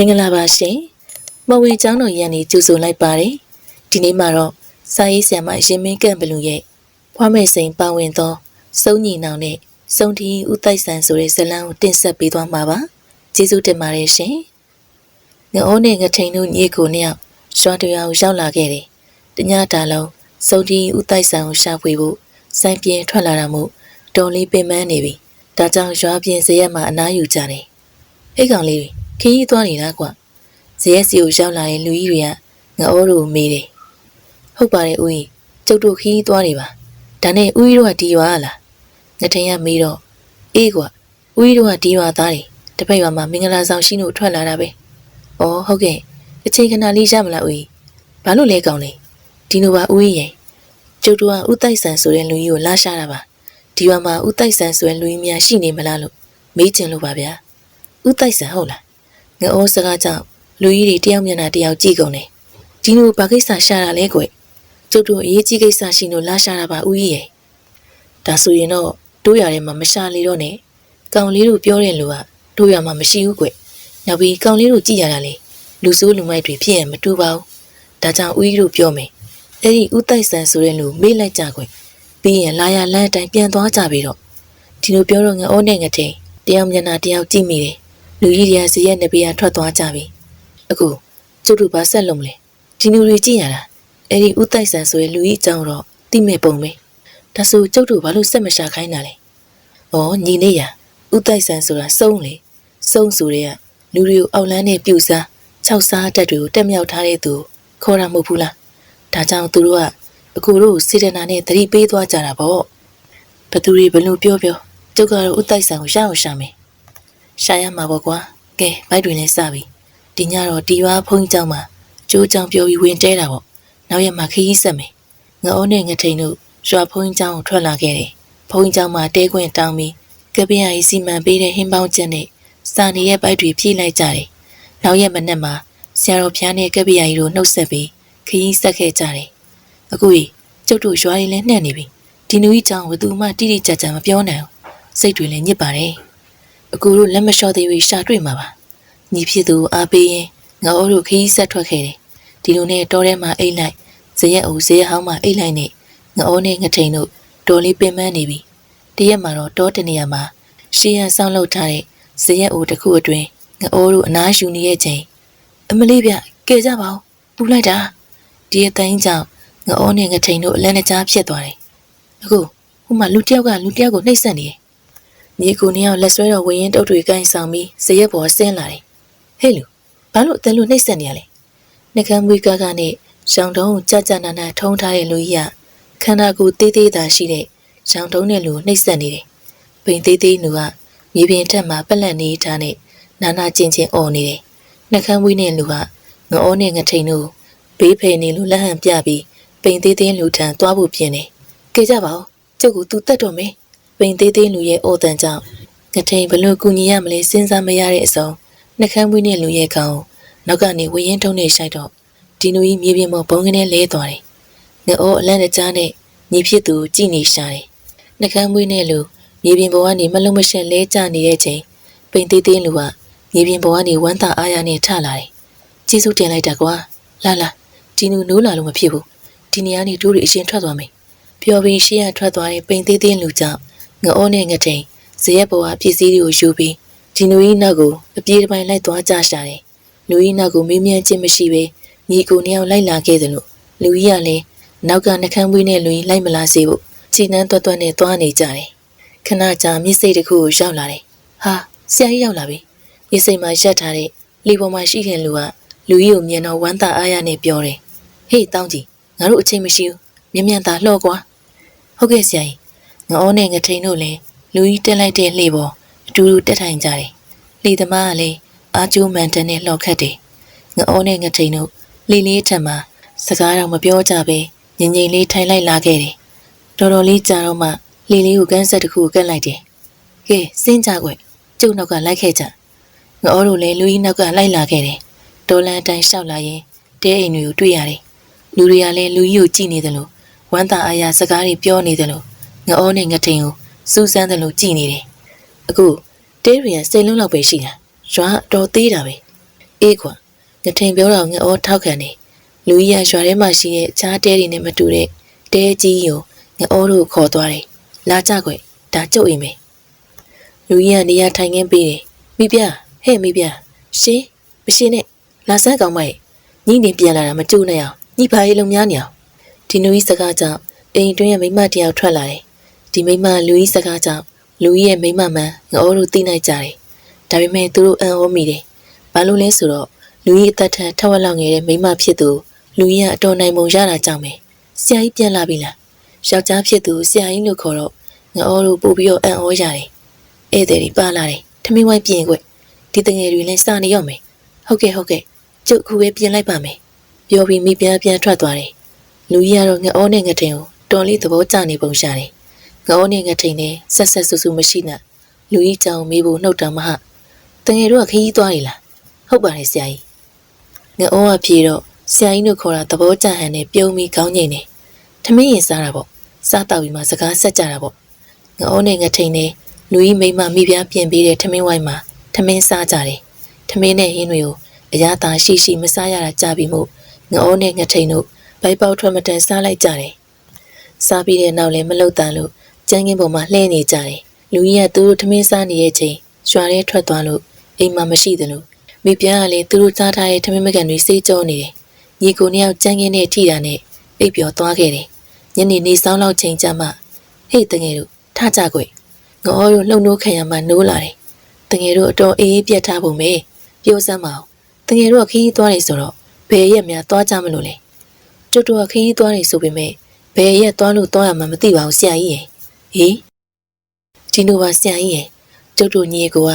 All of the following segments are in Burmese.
မင်္ဂလာပါရှင်မဝေကျောင်းတော်ရန်နေကြိုဆိုလိုက်ပါတယ်ဒီနေ့မှာတော့စာရေးဆရာမရင်မင်းကန့်ဘလူရဲ့ဖွားမယ်စိန်ပါဝင်သောစုံညီနောင်နဲ့စုံတီဥတိုက်ဆန်ဆိုတဲ့ဇလံကိုတင်ဆက်ပေးသွားမှာပါကျေးဇူးတင်ပါတယ်ရှင်ငအိုးနဲ့ငထိန်တို့ညီကိုနှစ်ယောက်ရွာတရွာကိုရောက်လာခဲ့တယ်တညတာလုံးစုံတီဥတိုက်ဆန်ကိုရှာဖွေဖို့စိုင်းပြင်းထွက်လာတာမို့တော်လေးပင်ပန်းနေပြီဒါကြောင့်ရွာပြင်ဇရက်မှာအနားယူကြတယ်အိတ်ကောင်လေးတွေ ခရီးသွားနေတာကွာဇရက်စီကိုရောက်လာတဲ့လူကြီးတွေကငအိုးတို့ကိုမေးတယ်ဟုတ်ပါတယ်ဦးကြီးကျုပ်တို့ခရီးသွားနေပါဒါနဲ့ဦးကြီးတို့ကဒီရွာလားငထင်ရမေးတော့အေးကွာဦးကြီးတို့ကဒီရွာသားတွေတစ်ဖက်ရွာမှာမင်္ဂလာဆောင်ရှိလို့ထွက်လာတာပဲဩဟုတ်ကဲ့အချိန်ခဏလေးရမလားဦးကြီးဘာလို့လဲကောင်းလဲဒီလိုပါဦးကြီးရဲ့ကျုပ်တို့ကဥတိုက်ဆန်ဆိုတဲ့လူကြီးကိုလာရှာတာပါဒီရွာမှာဥတိုက်ဆန်ဆိုတဲ့လူကြီးများရှိနေမလားလို့မေးချင်လို့ပါဗျာဥတိုက်ဆန်ဟုတ်လား ငအိုးစကားကြောင့်လူကြီးတွေတယောက်မျက်နှာတယောက်ကြည့်ကုန်တယ်ဒီလိုဘာကိစ္စရှာတာလဲကွကျုပ်တို့အရေးကြီးကိစ္စရှိလို့လာရှာတာပါဦးကြီးရဲ့ဒါဆိုရင်တော့တို့ရထဲမှာမရှာလေတော့နဲ့ကောင်လေးတို့ပြောတဲ့လူကတို့ရမှာမရှိဘူးကွနောက်ပြီးကောင်လေးတို့ကြည့်ရတာလေလူဆိုးလူမိုက်တွေဖြစ်ရင်မတူပါဘူးဒါကြောင့်ဦးကြီးတို့ပြောမယ်အဲ့ဒီဥတိုက်ဆန်ဆိုတဲ့လူမေးလိုက်ကြကွပြီးရင်လာရလမ်းအတိုင်းပြန်သွားကြပြီတော့ဒီလိုပြောတော့ငအိုးနဲ့ငထိန်တယောက်မျက်နှာတယောက်ကြည့်မိတယ် လူကြီးတွေကစီရဲ့နေပြာထွက်သွားကြပြီအခုကျုပ်တို့ဘာဆက်လုံးမလဲဒီလူတွေကြည့်ရတာအဲ့ဒီဥတိုက်ဆန်ဆိုရဲ့လူကြီးအကြောင်းတော့သိမဲ့ပုံပဲဒါဆိုကျုပ်တို့ဘာလို့ဆက်မရှာခိုင်းတာလဲဩညီနေရဥတိုက်ဆန်ဆိုတာစုံလေစုံဆိုတဲ့ကလူတွေကိုအောက်လန်းနဲ့ပြူစားခြောက်စားတက်တွေကိုတက်မြောက်ထားတဲ့သူခေါ်တာမဟုတ်ဘူးလားဒါကြောင့်သူတို့ကအကူတို့စေတနာနဲ့သတိပေးသွားကြတာပေါ့ဘသူတွေဘလို့ပြောပြောကျုပ်ကတော့ဥတိုက်ဆန်ကိုရအောင်ရှာမယ် ရှာရမှာပေါ့ကွာကဲဘိုက်တွေလည်းစပြီဒီညတော့တီရွာဖုန်းကြီးကြောင့်မှာကျိုးကြောင်ပြောပြီးဝင်တဲတာပေါ့နောက်ရက်မှာခရီးဆက်မယ်ငအုံးနဲ့ငထိန်တို့ရွာဖုန်းကြီးကြောင်ကိုထွက်လာခဲ့တယ်ဖုန်းကြီးကြောင်မှာတဲခွင့်တောင်းပြီးကပင်းရီစီမံပေးတဲ့ဟင်းပေါင်းချက်နဲ့စာနေရဲ့ဘိုက်တွေဖြည့်လိုက်ကြတယ်နောက်ရက်မနေ့မှာဆရာတော်ဖျားနဲ့ကပင်းရီတို့နှုတ်ဆက်ပြီးခရီးဆက်ခဲ့ကြတယ်အခုကြီးကျုပ်တို့ရွာရည်လည်းနှဲ့နေပြီဒီနူကြီးကြောင့်ဘယ်သူမှတိတိကျကျမပြောနိုင်ဘူးစိတ်တွေလည်းညစ်ပါတယ် အကူတို့လက်မလျှော့သေးဘူးရှာတွေ့မှာပါညီဖြစ်သူအားပေးရင်ငါတို့ခရီးဆက်ထွက်ခဲ့တယ်ဒီလိုနဲ့တောထဲမှာအိတ်လိုက်ဇရက်အိုဇရက်ဟောင်းမှာအိတ်လိုက်နဲ့ငအိုးနဲ့ငထိန်တို့တော်လေးပင်ပန်းနေပြီတရက်မှာတော့တောတနေရာမှာရှေးရန်ဆောင်လုပ်ထားတဲ့ဇရက်အိုတစ်ခုအတွင်းငအိုးတို့အနားယူနေရဲ့ချိန်အမလေးပြကဲကြပါဦးပူလိုက်တာဒီအတိုင်းကြောင့်ငအိုးနဲ့ငထိန်တို့အလန်းတကြားဖြစ်သွားတယ်အခုဟိုမှာလူတစ်ယောက်ကလူတစ်ယောက်ကိုနှိပ်စက်နေတယ် ညီကိုနှစ်ယောက်လက်ဆွဲတော်ဝရင်တုတ်တွေကိုင်းဆောင်ပြီးဇရက်ပေါ်ဆင်းလာတယ်ဟဲ့လူဘာလို့အတန်လို့နှိပ်စက်နေရလဲနှကမ်းမွေးကားကနဲ့ရောင်တုံးကြကြနာနာထုံးထားတဲ့လူကြီးကခန္ဓာကိုယ်သေးသေးသာရှိတဲ့ရောင်တုံးနဲ့လူနှိပ်စက်နေတယ်။ပိန်သေးသေးလူကမြေပြင်ထက်မှပက်လက်နေထားနဲ့နာနာကျင်ကျင်អော်နေတယ်။နှကမ်းမွေးနဲ့လူကငအိုးနဲ့ငထိန်တို့ဘေးဖယ်နေလို့လက်ဟန်ပြပြီးပိန်သေးသေးလူထံသွားဖို့ပြင်တယ်။ကြကြပါဦးကျုပ်ကသူတတ်တော်မယ်။ ပိန်သေးသေးလူရဲ့အော်တန်ကြောင့်ငထိန်ဘလို့ကူညီရမလဲစဉ်းစားမရတဲ့အစုံနှကမ်းမွေးနဲ့လူရဲ့ကောင်နောက်ကနေဝရင်ထုံးနေရှိုက်တော့ဒီနူကြီးမြေပြင်ပေါ်ဘုံကနေလဲသွားတယ်။ငအိုးအလန့်တကြားနဲ့ညီဖြစ်သူကြည်နေရှာတယ်။နှကမ်းမွေးနဲ့လူမြေပြင်ပေါ်ကနေမလုံးမရှက်လဲကျနေတဲ့ချိန်ပိန်သေးသေးလူကမြေပြင်ပေါ်ကနေဝမ်းသာအားရနဲ့ထလာတယ်။ကျေးဇူးတင်လိုက်တာကွာ။လာလာဒီနူနိုးလာလို့မဖြစ်ဘူး။ဒီနေရာနေတို့တွေအရှင်ထွက်သွားမယ်။ပျော်ပြီးရှေ့ရထွက်သွားတဲ့ပိန်သေးသေးလူကြောင့် ငအိုးနဲ့ငထိန်ဇရက်ပေါ်ကပစ္စည်းတွေကိုယူပြီးဒီနူကြီးနောက်ကိုအပြေးတစ်ပိုင်းလိုက်သွားကြရှာတယ်။လူကြီးနောက်ကိုမေးမြန်းခြင်းမရှိဘဲညီကိုနှစ်ယောက်လိုက်လာခဲ့တယ်လို့လူကြီးကလည်းနောက်ကနှကမ်းပွေးနဲ့လူကြီးလိုက်မလာစေဖို့ခြေနှမ်းတွတ်တွတ်နဲ့သွားနေကြတယ်။ခဏကြာမြစ်စိတ်တစ်ခုကိုရောက်လာတယ်။ဟာဆရာကြီးရောက်လာပြီ။မြစ်စိတ်မှာရက်ထားတဲ့လေပေါ်မှာရှိတဲ့လူကလူကြီးကိုမြင်တော့ဝမ်းသာအားရနဲ့ပြောတယ်။ဟေးတောင်းကြီးငါတို့အချိန်မရှိဘူး။မြ мян သာလှော့ကွာ။ဟုတ်ကဲ့ဆရာကြီး။ ငအိုးနဲ့ငထိန်တို့လည်းလူကြီးတက်လိုက်တဲ့လှေပေါ်အတူတူတက်ထိုင်ကြတယ်။လှေသမားကလည်းအားကျိုးမှန်တဲ့နဲ့လှော့ခတ်တယ်။ငအိုးနဲ့ငထိန်တို့လီလေးထက်မှစကားတော့မပြောကြပဲငင်ငင်လေးထိုင်လိုက်လာခဲ့တယ်။တော်တော်လေးကြာတော့မှလီလေးကိုကန်းဆက်တစ်ခုကတ်လိုက်တယ်။ကဲစင်းကြကွကျုပ်နောက်ကလိုက်ခဲ့ကြ။ငအောတို့လည်းလူကြီးနောက်ကလိုက်လာခဲ့တယ်။ဒေါ်လန်တိုင်းလျှောက်လာရင်တဲအိမ်တွေကိုတွေ့ရတယ်။လူတွေကလည်းလူကြီးကိုကြည့်နေတယ်လို့ဝမ်းသာအားရစကားတွေပြောနေတယ်လို့ ငအောနဲ့ငထိန်ကိုစူးစမ်းတယ်လို့ကြည်နေတယ်။အခုတဲရီကစိတ်လုံးလောက်ပဲရှိတာ။ရွာတော်သေးတာပဲ။ကအေးကွာငထိန်ပြောတော့ငအောထောက်ခံနေလူကြီးကရွာထဲမှာရှိတဲ့အခြားတဲတွေနဲ့မတူတဲ့တဲကြီးကိုငအောတို့ခေါ်သွားတယ်လာကြကွယ်ဒါကျုပ်အိမ်မေလူကြီးကနေရာထိုင်ခင်းပေးတယ်မိပြဟဲ့မိပြရှင်မရှင်နဲ့လာဆန်းကောင်းမရဲ့ညီနေပြန်လာတာမကြိုးနဲ့အောင်ညီပါရေးလုံးများနေအောင်ဒီနူကြီးစကားကြောင့်အိမ်တွင်းရဲ့မိမတယောက်ထွက်လာတယ် ဒီမိမလူကြီးစကားကြောင့်လူကြီးရဲ့မိမမှန်ငအောတို့သိနိုင်ကြတယ်ဒါပေမဲ့သူတို့အံ့ဩမိတယ်ဘာလို့လဲဆိုတော့လူကြီးအသက်ထက်ထက်ဝက်လောက်ငယ်တဲ့မိမဖြစ်သူလူကြီးကအတော်နိုင်ပုံရတာကြောင့်ပဲဆရာကြီးပြန်လာပြီလားယောက်ျားဖြစ်သူဆရာကြီးလို့ခေါ်တော့ငအောတို့ပို့ပြီးတော့အံ့ဩရတယ်ဧည့်သည်တွေပါလာတယ်ထမင်းဝိုင်းပြင်ခွက်ဒီတငယ်တွေလည်းစာနေရော့မယ်ဟုတ်ကဲ့ဟုတ်ကဲ့ကျုပ်ခုပဲပြင်လိုက်ပါမယ်ပြောပြီးမိပြန်ပြန်ထွက်သွားတယ်လူကြီးကတော့ငအောနဲ့ငထိန်ကိုတော်လေးသဘောကျနေပုံရှာတယ် ငအောနဲ့ငထိန်နဲ့ဆက်ဆက်ဆူဆူမရှိနဲ့လူကြီးကြောင်မေးဖို့နှုတ်တယ်မဟတငယ်တို့ကခရီးသွားရလားဟုတ်ပါတယ်ဆရာကြီးငအောကပြေတော့ဆရာကြီးတို့ခေါ်တာသဘောကျဟန်နဲ့ပြုံးပြီးခေါင်းငိမ့်နေထမင်းရင်စားတာပေါ့စားတော့ပြီးမှစကားဆက်ကြတာပေါ့ငအောနဲ့ငထိန်နဲ့လူကြီးမိမမိဖုရားပြင်ပေးတဲ့ထမင်းဝိုင်းမှာထမင်းစားကြတယ်ထမင်းနဲ့ဟင်းတွေကိုအရသာရှိရှိမစားရတာကြပြီမို့ငအောနဲ့ငထိန်တို့ဘိုက်ပေါက်ထွက်မတန်စားလိုက်ကြတယ်စားပြီးတဲ့နောက်လည်းမလုတ်တန်လို့ ကျန်းကင်းပေါ်မှာလှည့်နေကြတယ်လူကြီးကသူတို့ထမင်းစားနေတဲ့အချိန်ရွာထဲထွက်သွားလို့အိမ်မှာမရှိသလိုမိပြန်ကလည်းသူတို့စားထားတဲ့ထမင်းမကန်တွေစိတ်ကြောနေတယ်ညီကိုနှစ်ယောက်ကျန်းကင်းနဲ့ထိတာနဲ့အိပ်ပျော်သွားခဲ့တယ်ညနေနေဆောင်လောက်ချိန်ကျမှဟေ့တငယ်တို့ထကြကွယ်ငေါ်တို့လှုပ်နိုးခံရမှနိုးလာတယ်တငယ်တို့အတော်အေးအေးပြတ်ထားပုံပဲပြောစမ်းမအောင်တငယ်တို့ကခီးသွားတယ်ဆိုတော့ဘယ်ရက်များသွားကြမလို့လဲကျွတ်တော့ခီးသွားတယ်ဆိုပေမဲ့ဘယ်ရက်သွားလို့သွားရမှမသိပါဘူးဆရာကြီးရယ် ဟေးဒီလိုပါဆရာကြီးရယ်ကျုပ်တို့ညီကိုက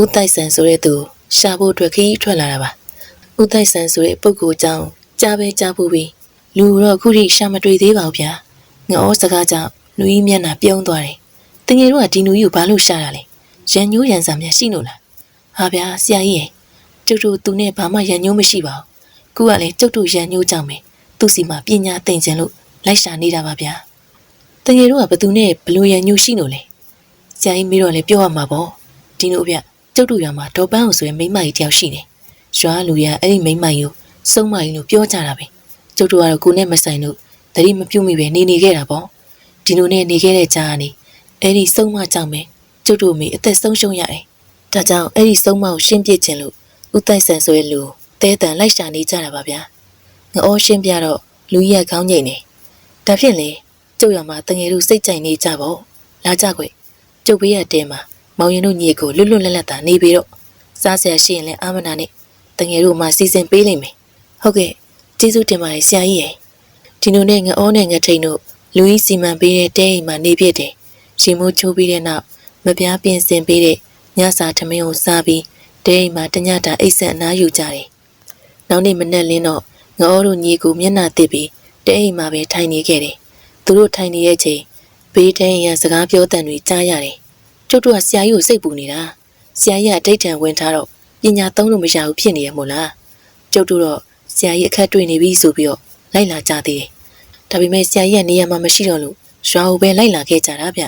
ဥတိုက်ဆန်ဆိုတဲ့သူကိုရှာဖို့အတွက်ခီးထွက်လာတာပါဥတိုက်ဆန်ဆိုတဲ့ပုဂ္ဂိုလ်အကြောင်းကြားပဲကြားဖို့ပြီးလူတော့အခုထိရှာမတွေ့သေးပါဘူးဗျာငေါစကားကြောင့်လူကြီးမျက်နှာပြုံးသွားတယ်တငယ်တို့ကဒီနူကြီးကိုဘာလို့ရှာတာလဲရန်ညိုးရန်စာများရှိလို့လားဟာဗျာဆရာကြီးရယ်ကျုပ်တို့သူနဲ့ဘာမှရန်ညိုးမရှိပါဘူးခုကလည်းကျုပ်တို့ရန်ညိုးကြောင့်ပဲသူ့စီမှာပညာသင်ခြင်းလို့လိုက်ရှာနေတာပါဗျာ တငယ်တို့ကဘသူနဲ့ဘလို့ရန်ညိုးရှိလို့လဲဆရာကြီးမေးတော့လေပြောရမှာပေါ့ဒီလိုဗျကျုပ်တို့ရွာမှာဒေါ်ပန်းအောင်ဆိုရင်မိန်းမကြီးတယောက်ရှိတယ်ရွာလူရအဲ့ဒီမိန်းမကြီးကိုစုံမကြီးလို့ပြောကြတာပဲကျုပ်တို့ကတော့ကိုနဲ့မဆိုင်လို့တတိမပြုတ်မိပဲနေနေခဲ့တာပေါ့ဒီလိုနဲ့နေခဲ့တဲ့ကြားကနေအဲ့ဒီစုံမကြောင့်ပဲကျုပ်တို့မိအသက်ဆုံးရှုံးရတယ်ဒါကြောင့်အဲ့ဒီစုံမကိုရှင်းပြခြင်းလို့ဥတိုက်ဆန်ဆိုရဲ့လူတဲတန်လိုက်ရှာနေကြတာပါဗျာငအောရှင်းပြတော့လူကြီးကခေါင်းငိမ့်နေဒါဖြင့်လေ ကျုပ်ရမှာတငယ်တို့စိတ်ကြိုင်နေကြပေါ့လာကြကွယ်ကျုပ်ဘေးရတဲမှာမောင်ရင်တို့ညီကိုလွတ်လွတ်လပ်လပ်သာနေပြီးတော့စားဆရာရှိရင်လည်းအာမနာနဲ့တငယ်တို့မှစီစဉ်ပေးလိမ့်မယ်ဟုတ်ကဲ့ကျေးဇူးတင်ပါတယ်ဆရာကြီးရယ်ဒီလိုနဲ့ငအောနဲ့ငထိန်တို့လူကြီးစီမံပေးတဲ့တဲအိမ်မှာနေဖြစ်တယ်ရှင်မိုးချိုးပြီးတဲ့နောက်မပြားပြင်ဆင်ပေးတဲ့ညစာထမင်းကိုစားပြီးတဲအိမ်မှာတညတာအိတ်ဆက်အနားယူကြတယ်နောက်နေ့မနက်လင်းတော့ငအောတို့ညီကိုမျက်နှာတစ်ပြီးတဲအိမ်မှာပဲထိုင်နေခဲ့တယ် သူတို့ထိုင်နေတဲ့အချိန်ဘေးတဲအိမ်ရစကားပြောတန်တွေကြားရတယ်ကျုပ်တို့ကဆရာကြီးကိုစိတ်ပူနေတာဆရာကြီးကအတိတ်ထံဝင်ထားတော့ပညာသုံးလို့မရဘူးဖြစ်နေရမို့လားကျုပ်တို့တော့ဆရာကြီးအခက်တွေ့နေပြီဆိုပြီးတော့လိုက်လာကြသေးတယ်ဒါပေမဲ့ဆရာကြီးကနေရာမှာမရှိတော့လို့ရွာကိုပဲလိုက်လာခဲ့ကြတာဗျ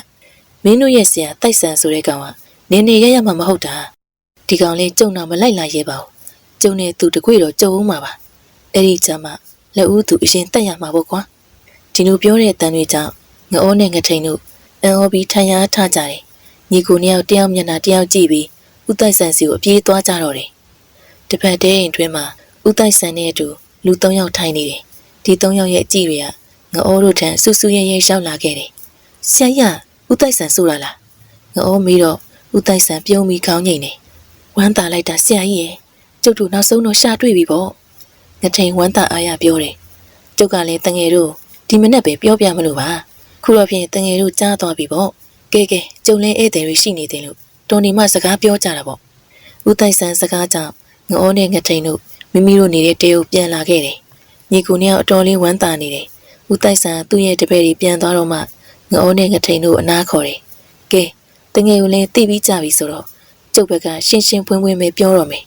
မင်းတို့ရဲ့ဆရာတိုက်ဆန်ဆိုတဲ့ကောင်ကနင်းနေရရမှာမဟုတ်တာဒီကောင်လေးကြုံတော့မလိုက်လာရဲပါဘူးကျုံနေသူတကွေတော့ကြုံဦးမှာပါအဲ့ဒီကျမှလက်ဦးသူအရင်တက်ရမှာပေါ့ကွာ ဒီလိုပြောတဲ့တန်တွေကြောင့်ငအိုးနဲ့ငထိန်တို့အန်အော်ပြီးထန်ရထားကြတယ်ညီကိုနှစ်ယောက်တယောက်မျက်နှာတယောက်ကြည့်ပြီးဥတိုက်ဆန်စီကိုအပြေးသွားကြတော့တယ်တစ်ဖက်တည်းအိမ်တွင်းမှာဥတိုက်ဆန်နဲ့အတူလူ၃ယောက်ထိုင်နေတယ်ဒီ၃ယောက်ရဲ့အကြည့်တွေကငအိုးတို့ထံဆူဆူရဲရဲရောက်လာခဲ့တယ်ဆရာရဥတိုက်ဆန်ဆိုတာလားငအိုးမေးတော့ဥတိုက်ဆန်ပြုံးပြီးခေါင်းငိမ့်နေဝမ်းသာလိုက်တာဆရာကြီးရဲ့ကျုပ်တို့နောက်ဆုံးတော့ရှာတွေ့ပြီပေါ့ငထိန်ဝမ်းသာအားရပြောတယ်ကျုပ်ကလည်းတငယ်တို့ ဒီမနေ့ပဲပြောပြမလို့ပါခုတော့ဖြင့်တငယ်တို့ကြားသွားပြီပေါ့ကဲကဲကျုံလင်းဧည့်သည်တွေရှိနေတယ်လို့တော်နေမှစကားပြောကြတာပေါ့ဦးတိုက်ဆန်စကားကြောင့်ငအိုးနဲ့ငထိန်တို့မိမိတို့နေတဲ့တဲကိုပြန်လာခဲ့တယ်ညီကူနဲ့အတော်လေးဝမ်းသာနေတယ်ဦးတိုက်ဆန်သူ့ရဲ့တပည့်တွေပြန်သွားတော့မှငအိုးနဲ့ငထိန်တို့အနားခေါ်တယ်ကဲတငယ်ကိုလည်းသိပြီးကြပြီဆိုတော့ကျုပ်ဘက်ကရှင်းရှင်းဖွင့်ဖွင့်ပဲပြောတော့မယ်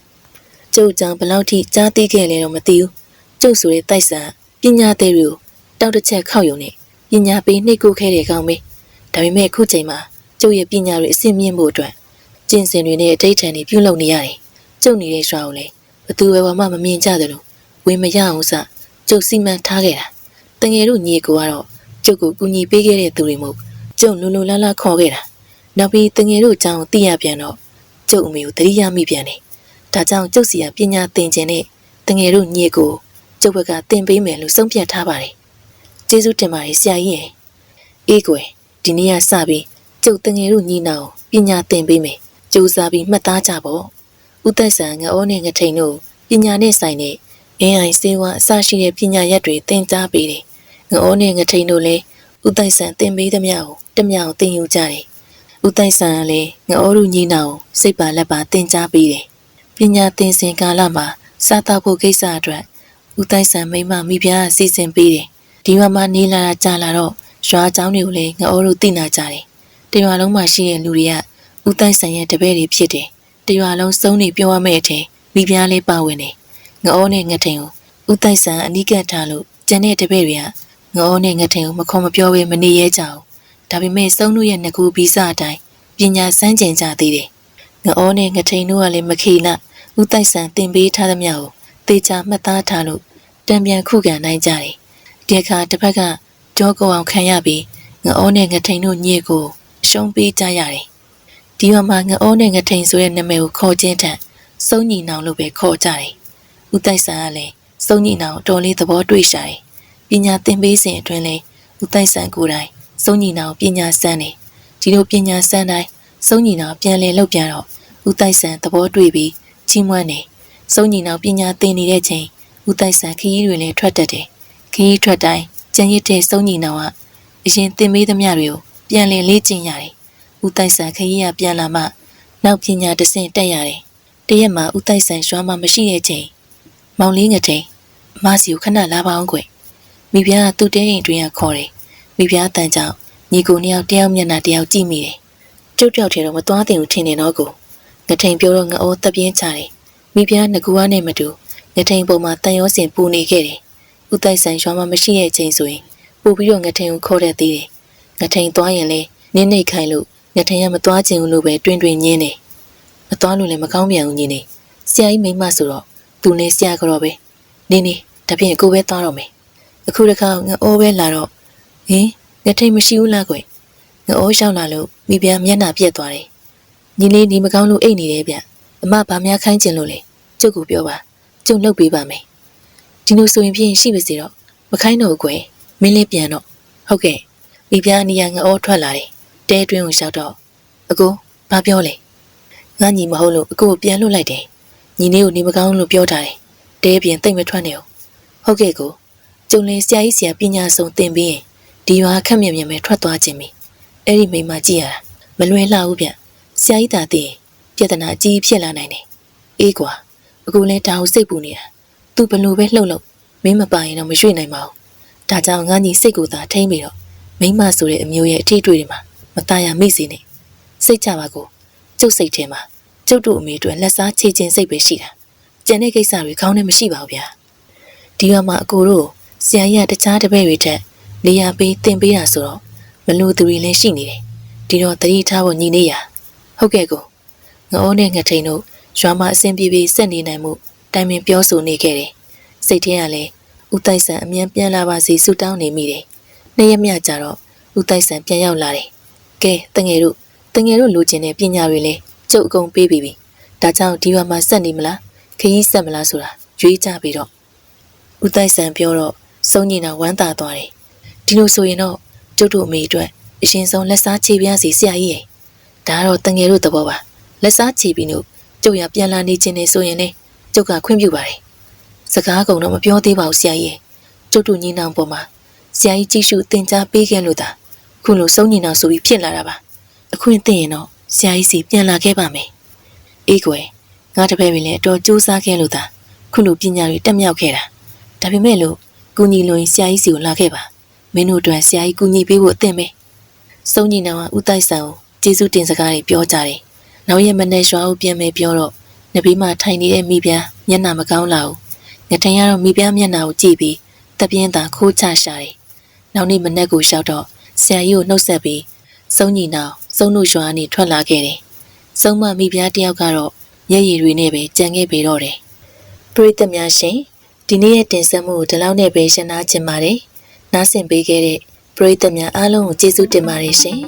ကျုပ်ကြောင့်ဘယ်လောက်ထိကြားသိခဲ့လဲတော့မသိဘူးကျုပ်ဆိုတဲ့တိုက်ဆန်ပညာသေးတွေကို တောက်တစ်ချက်ခောက်ယုံနဲ့ပညာပေးနှိတ်ကိုခဲ့တဲ့ကောင်ပဲဒါပေမဲ့အခုချိန်မှာကျုပ်ရဲ့ပညာတွေအဆင့်မြင့်ဖို့အတွက်ကျင့်စဉ်တွေနဲ့အတိတ်ထန်တွေပြုလုပ်နေရတယ်ကျုပ်နေတဲ့ရွာကိုလည်းဘသူပဲမှမမြင်ကြသလိုဝင်မရအောင်စကျုပ်စီမံထားခဲ့တာတငယ်တို့ညီကိုကတော့ကျုပ်ကိုကူညီပေးခဲ့တဲ့သူတွေမို့ကျုပ်လုံလုံလန်းလန်းခေါ်ခဲ့တာနောက်ပြီးတငယ်တို့အကြောင်းသိရပြန်တော့ကျုပ်အမေကိုတတိယမိပြန်တယ်ဒါကြောင့်ကျုပ်စီကပညာသင်ခြင်းနဲ့တငယ်တို့ညီကိုကျုပ်ဘက်ကသင်ပေးမယ်လို့ဆုံးဖြတ်ထားပါတယ် ကျေးဇူးတင်ပါတယ်ဆရာကြီးရဲ့အေးကွယ်ဒီနေ့ကစပြီးကျုပ်တငယ်တို့ညီနောင်ပညာသင်ပေးမယ်ကြိုးစားပြီးမှတ်သားကြပေါ့ဦးသက်ဆန်ငအောနဲ့ငထိန်တို့ပညာနဲ့ဆိုင်တဲ့အင်းအိုင်စေဝါအစရှိတဲ့ပညာရက်တွေသင်ကြားပေးတယ်ငအောနဲ့ငထိန်တို့လည်းဦးသက်ဆန်သင်ပေးသမျှကိုတမျှကိုသင်ယူကြတယ်ဦးသက်ဆန်ကလည်းငအောတို့ညီနောင်စိတ်ပါလက်ပါသင်ကြားပေးတယ်ပညာသင်စဉ်ကာလမှာစားတော့ဖို့ကိစ္စအတွက်ဦးသက်ဆန်မိမမိဖုရားစီစဉ်ပေးတယ် ဒီရွာမှာနေလာတာကြာလာတော့ရွာအကြောင်းတွေကိုလည်းငါအိုးတို့သိနာကြတယ်တရွာလုံးမှာရှိတဲ့လူတွေကဥတိုင်းဆိုင်ရဲ့တပည့်တွေဖြစ်တယ်တရွာလုံးစုံနေပြောရမယ့်အထင်မိပြားလေးပါဝင်တယ်ငအိုးနဲ့ငထင်ကိုဥတိုင်းဆန်အနီးကပ်ထားလို့ကျန်တဲ့တပည့်တွေကငအိုးနဲ့ငထင်ကိုမခေါ်မပြောဘဲမနေရဲကြဘူးဒါပေမဲ့စုံတို့ရဲ့ငကူဗီဇအတိုင်းပညာစမ်းကျင်ကြသေးတယ်ငအိုးနဲ့ငထိန်တို့ကလည်းမခေနဥတိုက်ဆန်တင်ပေးထားသမျှကိုတေချာမှတ်သားထားလို့တံပြန်ခုခံနိုင်ကြတယ် ဒီအခါတစ်ဖက်ကကြောကောအောင်ခံရပြီးငအောနဲ့ငထိန်တို့ညစ်ကိုရှုံးပေးကြရတယ်။ဒီမှာငအိုးနဲ့ငထိန်ဆိုတဲ့နာမည်ကိုခေါ်ခြင်းထက်စုံညီနောင်လို့ပဲခေါ်ကြတယ်။ဦးတိုက်ဆန်ကလည်းစုံညီနောင်တော်လေးသဘောတွေ့ရှာတယ်။ပညာသင်ပေးစဉ်အတွင်းလဲဦးတိုက်ဆန်ကိုယ်တိုင်စုံညီနောင်ပညာစမ်းတယ်။ဒီလိုပညာစမ်းတိုင်းစုံညီနောင်ပြန်လည်လောက်ပြန်တော့ဦးတိုက်ဆန်သဘောတွေ့ပြီးချီးမွမ်းတယ်။စုံညီနောင်ပညာသင်နေတဲ့ချိန်ဦးတိုက်ဆန်ခရီးတွေလည်းထွက်တတ်တယ်။ ခရီးထွက်တိုင်းကြံရစ်တဲ့စုံညီနောင်ကအရင်သင်ပေးသမျှတွေကိုပြန်လည်လေ့ကျင့်ရတယ်။ဦးတိုက်ဆန်ခရီးရပြန်လာမှ နောက်ပညာတစ်ဆင့်တက်ရတယ်။တရက်မှာဦးတိုက်ဆန်ရွာမှာမရှိတဲ့ချိန်မောင်လေးငထိန်မစီကိုခဏလာပါအောင်ကွ။မိဖုရားကသူ့တဲအိမ်အတွင်းကခေါ်တယ်။မိဖုရားတန်ကြောင့်ညီကိုနှစ်ယောက်တယောက်မျက်နှာတယောက်ကြည့်မိတယ်။ကျုပ်တယောက်ထဲတော့မသွားတင်ဘူးထင်နေတော့ကို။ငထိန်ပြောတော့ငအိုးသက်ပြင်းချတယ်။မိဖုရားငကူအားနဲ့မတူငထိန်ပုံမှာတန်ရောစင်ပူနေခဲ့တယ်။ ဦးတိုက်ဆန်ရွာမှာမရှိတဲ့ချိန်ဆိုရင်ပို့ပြီးတော့ငထိန်ကိုခေါ်တဲ့သေးတယ်။ငထိန်သွားရင်လည်းနင်းနေခိုင်းလို့ငထင်ရမသွားချင်ဘူးလို့ပဲတွင်တွင်ညင်းနေမသွားလို့လည်းမကောင်းပြန်ဘူးညီနေဆရာကြီးမိမဆိုတော့သူနဲ့ဆရာကတော့ပဲနေနေတပြင်းကိုပဲသွားတော့မယ်အခုတခါငအိုးပဲလာတော့ဟင်ငထိန်မရှိဘူးလားကွငအိုးရောက်လာလို့မိပြန်မျက်နှာပြက်သွားတယ်ညီလေးနေမကောင်းလို့အိတ်နေတယ်ဗျအမဘာများခိုင်းချင်လို့လဲကျုပ်ကပြောပါကျုံလုပ်ပေးပါမယ် ဒီလိုဆိုရင်ဖြင့်ရှိပါစေတော့မခိုင်းတော့ဘူးကွမင်းလေးပြန်တော့ဟုတ်ကဲ့မိပြန်အနီးကငအိုးထွက်လာတယ်တဲတွင်းကိုရောက်တော့အကိုဘာပြောလဲငါညီမဟုတ်လို့အကိုကိုပြန်လွတ်လိုက်တယ်ညီလေးကိုနေမကောင်းလို့ပြောထားတယ်တဲပြင်တိတ်မထွက်နဲ့ဟုတ်ကဲ့ကိုကျုံလင်းဆရာကြီးဆရာပညာဆုံးသင်ပြီးရင်ဒီရွာခက်မြင်မြင်ပဲထွက်သွားခြင်းပြီအဲ့ဒီမိမကြည့်ရတာမလွယ်လှဘူးဗျဆရာကြီးသာသိရင်ပြဿနာအကြီးဖြစ်လာနိုင်တယ်အေးကွာအကိုလည်းဒါကိုစိတ်ပူနေတာ သူဘလို့ပဲလှုပ်လှုပ်မင်းမပိုင်ရင်တော့မရွှေ့နိုင်ပါဘူးဒါကြောင့်ငါညီစိတ်ကိုသာထိမ့်ပြီးတော့မိမဆိုတဲ့အမျိုးရဲ့အထီးတွေ့တွေမှာမตายရမိစေနဲ့စိတ်ချပါကိုကျုပ်စိတ်ထဲမှာကျုပ်တို့အမေတို့လက်စားချေခြင်းစိတ်ပဲရှိတာကျန်တဲ့ကိစ္စတွေခေါင်းထဲမရှိပါဘူးဗျာဒီကမှအကိုတို့ဆရာကြီးကတခြားတပည့်တွေထက်နေရာပေးတင်ပေးတာဆိုတော့မလို့သူတွေလည်းရှိနေတယ်ဒီတော့တတိထားဖို့ညီနေရဟုတ်ကဲ့ကိုငအိုးနဲ့ငထိန်တို့ရွာမှာအဆင်ပြေပြေဆက်နေနိုင်မှု တိုင်ပင်ပြောဆိုနေခဲ့တယ်စိတ်ထဲကလည်းဦးတိုက်ဆန်အမြန်ပြန်လာပါစေဆုတောင်းနေမိတယ်နှစ်ရက်မြကြတော့ဦးတိုက်ဆန်ပြန်ရောက်လာတယ်ကဲတငယ်တို့တငယ်တို့လိုချင်တဲ့ပညာတွေလည်းကျုပ်အကုန်ပေးပြီးပြီဒါကြောင့်ဒီဘက်မှာဆက်နေမလားခရီးဆက်မလားဆိုတာရွေးကြပြီးတော့ဦးတိုက်ဆန်ပြောတော့စုံညင်တာဝမ်းသာသွားတယ်ဒီလိုဆိုရင်တော့ကျုပ်တို့အမေအတွက်အရင်ဆုံးလက်စားချေပြားစီဆရာကြီးရဲ့ဒါကတော့တငယ်တို့သဘောပါလက်စားချေပြီးလို့ကျုပ်ရပြန်လာနေခြင်းနဲ့ဆိုရင်လေ ကျုပ်ကခွင့်ပြုပါတယ်စကားကုံတော့မပြောသေးပါဘူးဆရာကြီးကျုပ်တို့ညီနောင်ပေါ်မှာဆရာကြီးကြည့်ရှုသင်ကြားပေးခဲ့လို့သာခုလိုစုံညီနောင်ဆိုပြီးဖြစ်လာတာပါအခွင့်သိရင်တော့ဆရာကြီးစီပြန်လာခဲ့ပါမယ်အေးကွယ်ငါတပည့်တွေလည်းအတော်ကြိုးစားခဲ့လို့သာခုလိုပညာတွေတက်မြောက်ခဲ့တာဒါပေမဲ့လို့ကုညီလွန်ဆရာကြီးစီကိုလာခဲ့ပါမင်းတို့အတွက်ဆရာကြီးကုညီပေးဖို့အသင့်ပဲစုံညီနောင်ကဦးတိုက်ဆန်ကိုကျေးဇူးတင်စကားတွေပြောကြတယ်နောက်ရက်မနေ့ရွာဦးပြန်မယ်ပြောတော့ နဘေးမှာထိုင်နေတဲ့မိဖုရားမျက်နှာမကောင်းလာဘူးငထင်ရတော့မိဖုရားမျက်နှာကိုကြည့်ပြီးတပြင်းသာခိုးချရှာတယ်နောက်နေ့မနေ့ကိုရှောက်တော့ဆရာကြီးကိုနှုတ်ဆက်ပြီးစုံညီနောင်စုံတို့ရွာကနေထွက်လာခဲ့တယ်။စုံမမိဖုရားတယောက်ကတော့မျက်ရည်တွေနဲ့ပဲကြံခဲ့ပေတော့တယ်ပရိသတ်များရှင်ဒီနေ့ရဲ့တင်ဆက်မှုကိုဒီလောက်နဲ့ပဲရှင်းသားခြင်းပါတယ်နားဆင်ပေးခဲ့တဲ့ပရိသတ်များအားလုံးကိုကျေးဇူးတင်ပါတယ်ရှင်